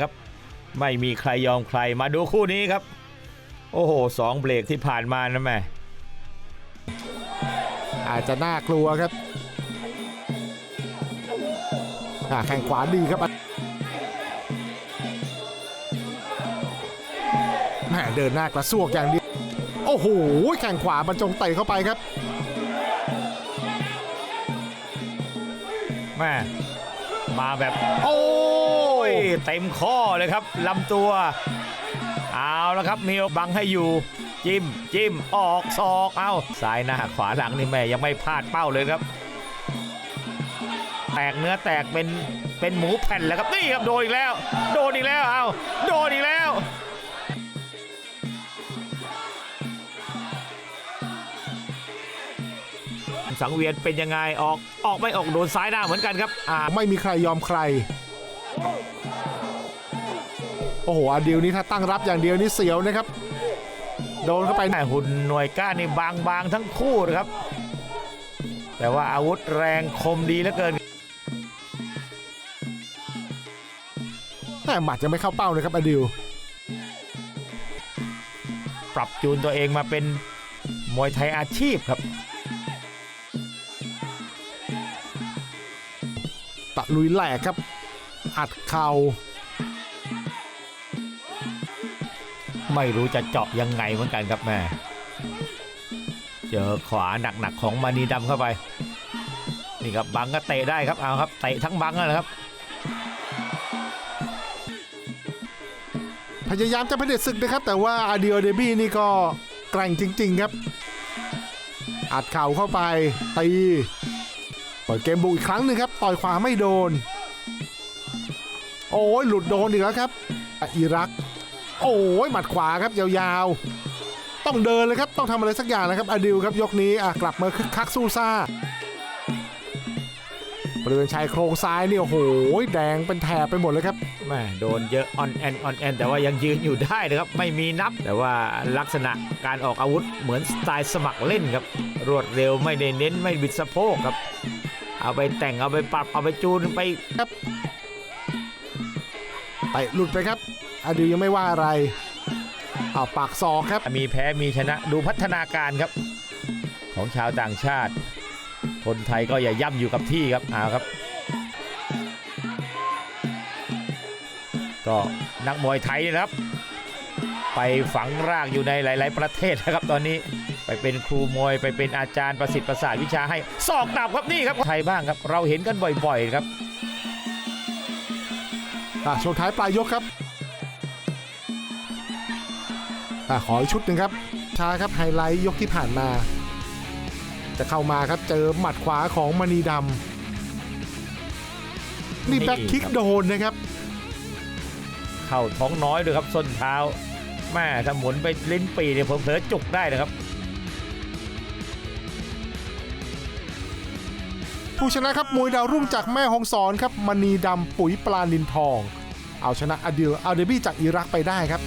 ครับ ไม่มีใครยอมใครมาดูคู่นี้ครับ โอ้โหสองเบรกที่ผ่านมานะแม่อาจจะน่ากลัวครับอ่าแข่งขวาดีครับแหมเดินหน้ากระซวกอย่างเดียวโอ้โหแข่งขวาบรรจงเตะเข้าไปครับแม่มาแบบโอ้โอ้ ยยเต็มข้อเลยครับลำตัว เอาแล้วครับมีบังให้อยู่ จิ้มจิ้มออกศอกเอาซ้ายหน้าขวาหลังนี่แม่ยังไม่พลาดเป้าเลยครับ แตกเนื้อแตกเป็นเป็นหมูแผ่นแล้วครับนี่ครับโดนอีกแล้ว โดนอีกแล้วเอาโดนอีกแล้วสังเวียนเป็นยังไงออกออกไม่ออกโดนซ้ายหน้าเหมือนกันครับอ่าไม่มีใครยอมใคร โอ้โหอดิวนี้ถ้าตั้งรับอย่างเดียวนี่เสียวนะครับ โดนเข้าไปแต่หุ่นหน่วยก้านนี่บางบางๆทั้งคู่นะครับ แต่ว่าอาวุธแรงคมดีเหลือเกินแต่หมัดยังไม่เข้าเป้าเลยครับอดิว ปรับจูนตัวเองมาเป็นมวยไทยอาชีพครับ ตะลุยแหลกครับ อัดเข่าไม่รู้จะเจาะยังไงเหมือนกันครับแม่เจอขวาหนักๆของมานีดำเข้าไป นี่ครับบังก็เตะได้ครับเอาครับเตะทั้งบังนะครับ พยายามจะเผด็จศึกนะครับ แต่ว่าอาเดิโอเดบี้นี่ก็แกร่งจริง ๆครับ อัดเข่าเข้าไปตีเปิดเกมบุกอีกครั้งหนึ่งครับ ต่อยขวาไม่โดน โอ้ยหลุดโดนอีกแล้วครับอิรัก โอ้ยหมัดขวาครับยาวๆ ต้องเดินเลยครับต้องทำอะไรสักอย่างนะครับอดิวครับยกนี้อะกลับมาคึกคักสู้ซ่าบริเวณชายโครงซ้ายนี่โอ้โหแดงเป็นแถบไปหมดเลยครับแม่โดนเยอะออนแอนออนแอนแต่ว่ายังยืนอยู่ได้นะครับ ไม่มีนับ แต่ว่าลักษณะการออกอาวุธเหมือนสไตล์สมัครเล่นครับ รวดเร็วไม่ได้เน้นไม่บิดสะโพกครับ เอาไปแต่งเอาไปปรับเอาไปจูนไป ไปหลุดไปครับอดิวยังไม่ว่าอะไรเอาปากศอกครับ มีแพ้มีชนะดูพัฒนาการครับ ของชาวต่างชาติ คนไทยก็อย่าย่ำอยู่กับที่ครับเอาครับ ก็นักมวยไทยนี่นะครับ ไปฝังรากอยู่ในหลาย ๆ ประเทศนะครับตอนนี้ไปเป็นครูมวยไปเป็นอาจารย์ประสิทธิ์ประสาทวิชาให้ศอกดับครับนี่ครับไทยบ้างครับ เราเห็นกันบ่อย ๆ ครับ อะช่วงท้ายปลายยกครับอะขออีกชุดหนึ่งครับ ช้าครับไฮไลท์ยกที่ผ่านมา จะเข้ามาครับเจอหมัดขวาของมณีดำนี่แบ็คคิกโดนนะครับ เข้าท้องน้อยด้วยครับส้นเท้าแม่ถ้าหมุนไปลิ้นปีเนี่ยเผลอจุกได้นะครับ ผู้ชนะครับมวยดาวรุ่งจากแม่ฮองสอนครับมณีดำปุ๋ยปลาลินทอง เอาชนะอดิลอาเดบี้จากอิรักไปได้ครับ